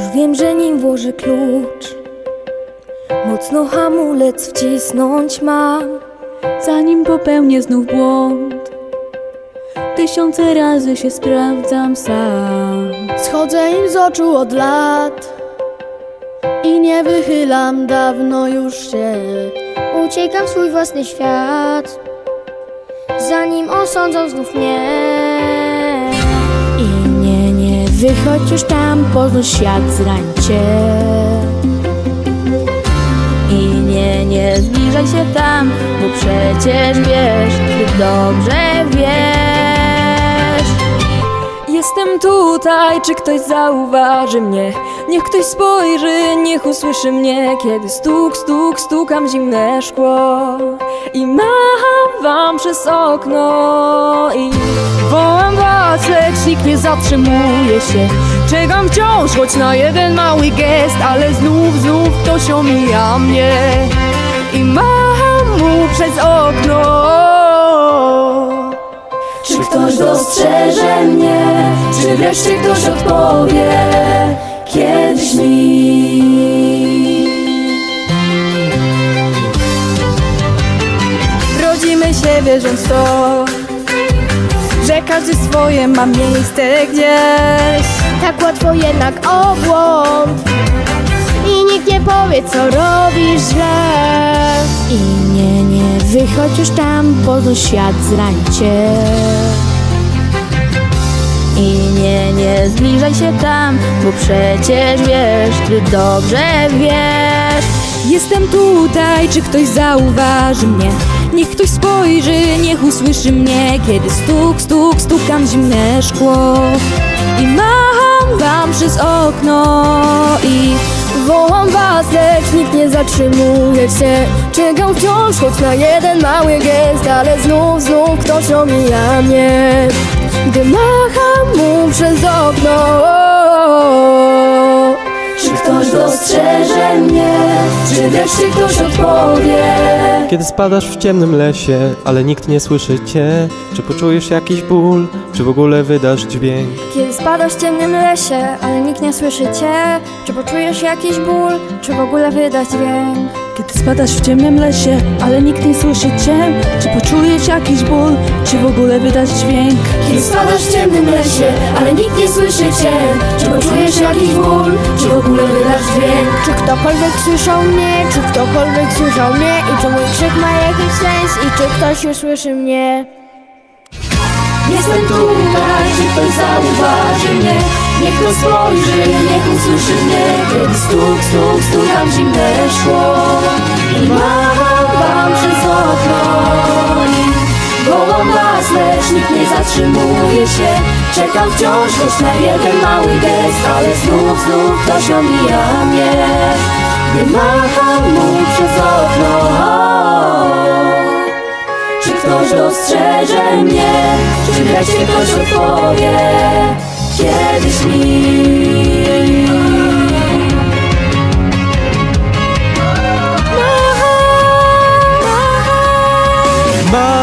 wiem, że nim włożę klucz Mocno hamulec wcisnąć mam. Zanim popełnię znów błąd Tysiące razy się sprawdzam sam. Schodzę im z oczu od lat I nie wychylam dawno już się. Uciekam w swój własny świat Zanim osądzą znów mnie wychodź już tam Poznaj świat zrańcie I nie, nie zbliżaj się tam Bo przecież wiesz, ty dobrze wiesz Jestem tutaj, czy ktoś zauważy mnie? Niech ktoś spojrzy, niech usłyszy mnie Kiedy stuk, stuk, stukam zimne szkło I macham wam przez okno I wołam was, lecz nikt nie zatrzymuje się Czekam wciąż, choć na jeden mały gest Ale znów, znów ktoś omija mnie I macham mu przez okno czy ktoś dostrzeże mnie? Czy wreszcie ktoś odpowie kiedyś mi? Rodzimy się wierząc to Że każdy swoje ma miejsce gdzieś. Tak łatwo jednak o błąd I nikt nie powie co robisz źle. I nie, nie wychodź już tam, poznaj świat zrańcie I nie, nie zbliżaj się tam, bo przecież wiesz, ty dobrze wiesz. Jestem tutaj, czy ktoś zauważy mnie? Niech ktoś spojrzy, niech usłyszy mnie Kiedy stuk, stuk, stukam zimne szkło. I macham wam przez okno i Wołam was, lecz nikt nie zatrzymuje się. Czekam wciąż, choć na jeden mały gest Ale znów, znów ktoś omija mnie Gdy macham mu przez okno Czy ktoś dostrzeże mnie? Czy wreszcie ktoś odpowie? Kiedy spadasz w ciemnym lesie, ale nikt nie słyszy cię Czy poczujesz jakiś ból, czy w ogóle wydasz dźwięk Kiedy spadasz w ciemnym lesie, ale nikt nie słyszy cię Czy poczujesz jakiś ból, czy w ogóle wydać dźwięk? Kiedy spadasz w ciemnym lesie, ale nikt nie słyszy cię Czy poczujesz jakiś ból, czy w ogóle wydać dźwięk? Kiedy spadasz w ciemnym lesie, ale nikt nie słyszy cię Czy poczujesz jakiś ból, czy w ogóle wydasz dźwięk? Czy ktokolwiek słyszał mnie, czy ktokolwiek słyszał mnie? I czy mój krzyk ma jakiś sens? I czy ktoś już słyszy mnie? Jestem tutaj, czy ktoś zauważy mnie Niech ktoś spojrzy, niech usłyszy mnie. Kiedy stuk, stuk, stukam zimne szkło I macham wam przez okno. Wołam was, lecz nikt nie zatrzymuje się. Czekam wciąż, choć na jeden mały gest Ale znów, znów ktoś omija mnie. Gdy macham mu przez okno. Czy ktoś dostrzeże mnie? Czy wreszcie ktoś odpowie kiedyś mi me.